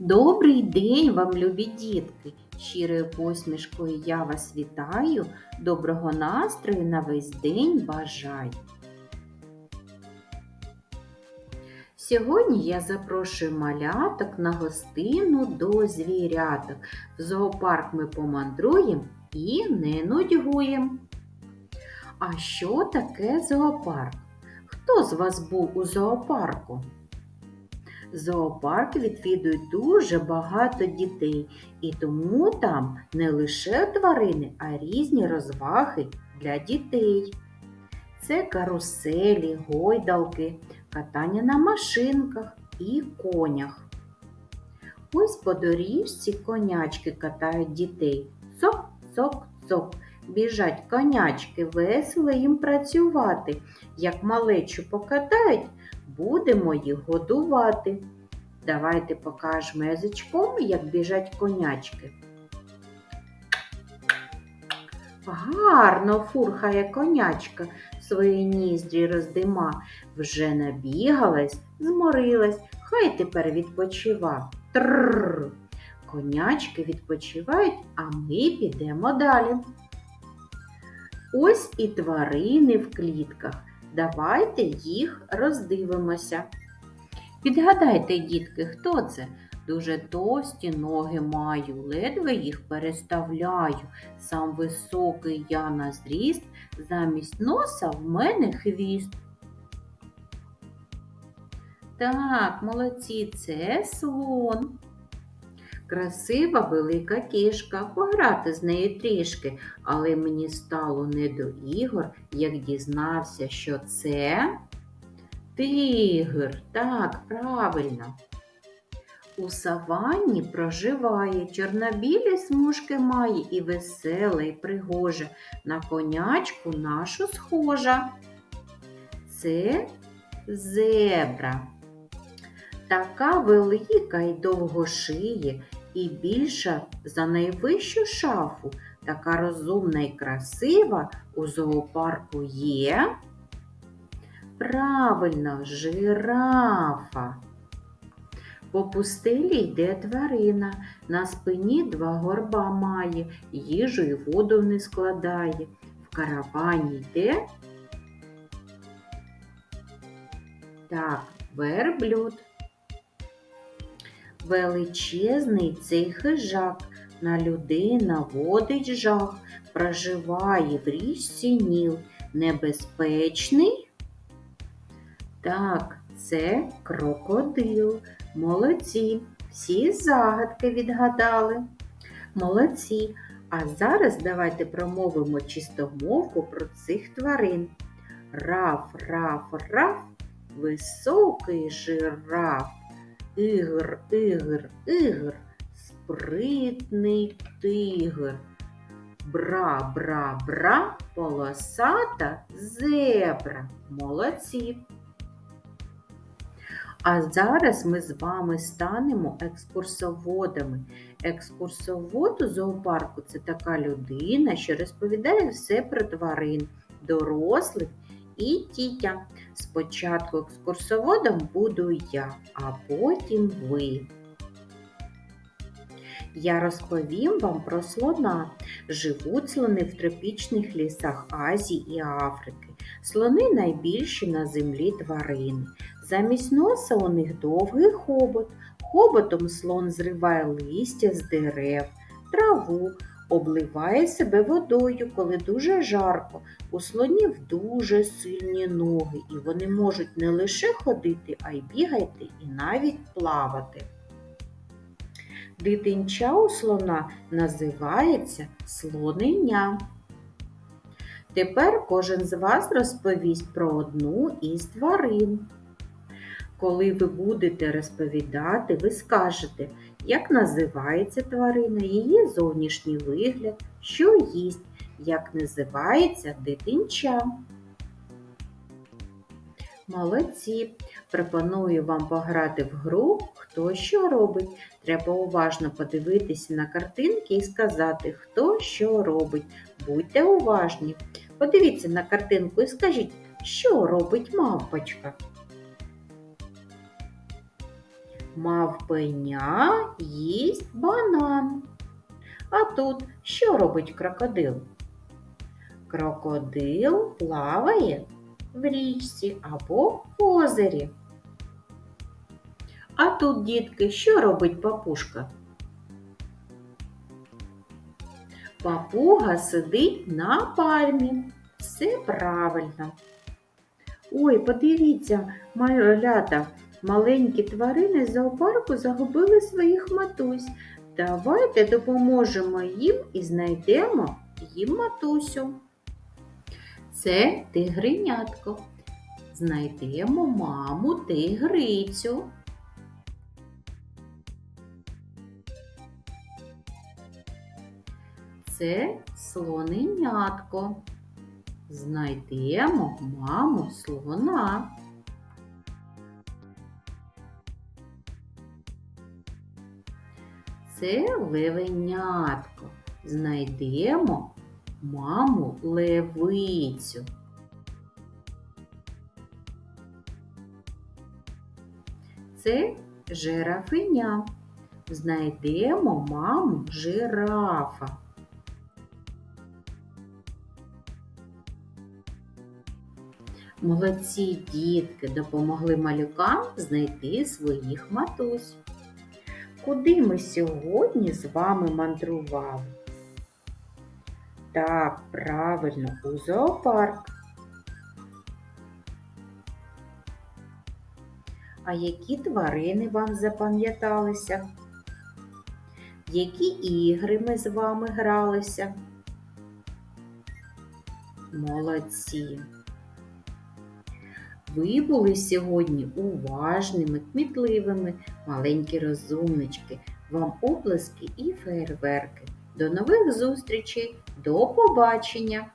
Добрий день вам, любі дітки! Щирою посмішкою я вас вітаю, доброго настрою на весь день бажаю. Сьогодні я запрошую маляток на гостину до звіряток. В зоопарк ми помандруємо і не нудьгуємо. А що таке зоопарк? Хто з вас був у зоопарку? Зоопарк відвідують дуже багато дітей, і тому там не лише тварини, а різні розваги для дітей. Це каруселі, гойдалки, катання на машинках і конях. Ось по доріжці конячки катають дітей. Цок, цок, цок. Біжать конячки, весело їм працювати. Як малечу покатають, будемо їх годувати. Давайте покажемо язичком, як біжать конячки. Гарно фурхає конячка, свої ніздрі роздима, вже набігалась, зморилась, хай тепер відпочива. Трррр. Конячки відпочивають, а ми підемо далі. Ось і тварини в клітках. Давайте їх роздивимося. Підгадайте, дітки, хто це? Дуже товсті ноги маю, ледве їх переставляю. Сам високий я на зріст, замість носа в мене хвіст. Так, молодці, це слон. Красива велика кішка, пограти з нею трішки, але мені стало не до ігор, як дізнався, що це тигр. Так, правильно. У саванні проживає, чорнобілі смужки має і весела, і пригожа, на конячку нашу схожа. Це зебра. Така велика і довгошиє, і більша за найвищу шафу, така розумна і красива у зоопарку є. Правильно, жирафа. По пустелі йде тварина, на спині два горба має, їжу й воду не складає. В каравані йде. Так, верблюд. Величезний цей хижак, на людей наводить жах, проживає в річці Ніл. Небезпечний? Так, це крокодил. Молодці. Всі загадки відгадали. Молодці. А зараз давайте промовимо чистомовку про цих тварин. Раф, раф, раф, високий жираф. Ігр, ігр, ігр, спритний тигр. Бра, бра, бра, полосата зебра. Молодці. А зараз ми з вами станемо екскурсоводами. Екскурсовод у зоопарку це така людина, що розповідає все про тварин, дорослих і дітям. Спочатку екскурсоводом буду я, а потім ви. Я розповім вам про слона. Живуть слони в тропічних лісах Азії і Африки. Слони найбільші на землі тварини. Замість носа у них довгий хобот. Хоботом слон зриває листя з дерев, траву, обливає себе водою, коли дуже жарко. У слонів дуже сильні ноги, і вони можуть не лише ходити, а й бігати і навіть плавати. Дитинча у слона називається слонення. Тепер кожен з вас розповість про одну із тварин. Коли ви будете розповідати, ви скажете, як називається тварина, її зовнішній вигляд, що їсть, як називається дитинча. Молодці! Пропоную вам пограти в гру Хто що робить. Треба уважно подивитися на картинки і сказати, хто що робить. Будьте уважні. Подивіться на картинку і скажіть, що робить мавпочка. Мавпеня їсть банан. А тут що робить крокодил? Крокодил плаває в річці або в озері. А тут, дітки, що робить папушка? Папуга сидить на пальмі. Все правильно. Ой, подивіться, малята, маленькі тварини з зоопарку загубили своїх матусь. Давайте допоможемо їм і знайдемо їм матусю. Це тигренятко. Знайдемо маму тигрицю. Це слоненятко. Знайдемо маму слона. Це левенятко. Знайдемо маму левицю. Це жирафеня. Знайдемо маму жирафа. Молодці дітки допомогли малюкам знайти своїх матусь. Куди ми сьогодні з вами мандрували? Так, правильно, у зоопарк. А які тварини вам запам'яталися? Які ігри ми з вами гралися? Молодці! Ви були сьогодні уважними, кмітливими, маленькі розумнички. Вам оплески і фейерверки. До нових зустрічей, до побачення!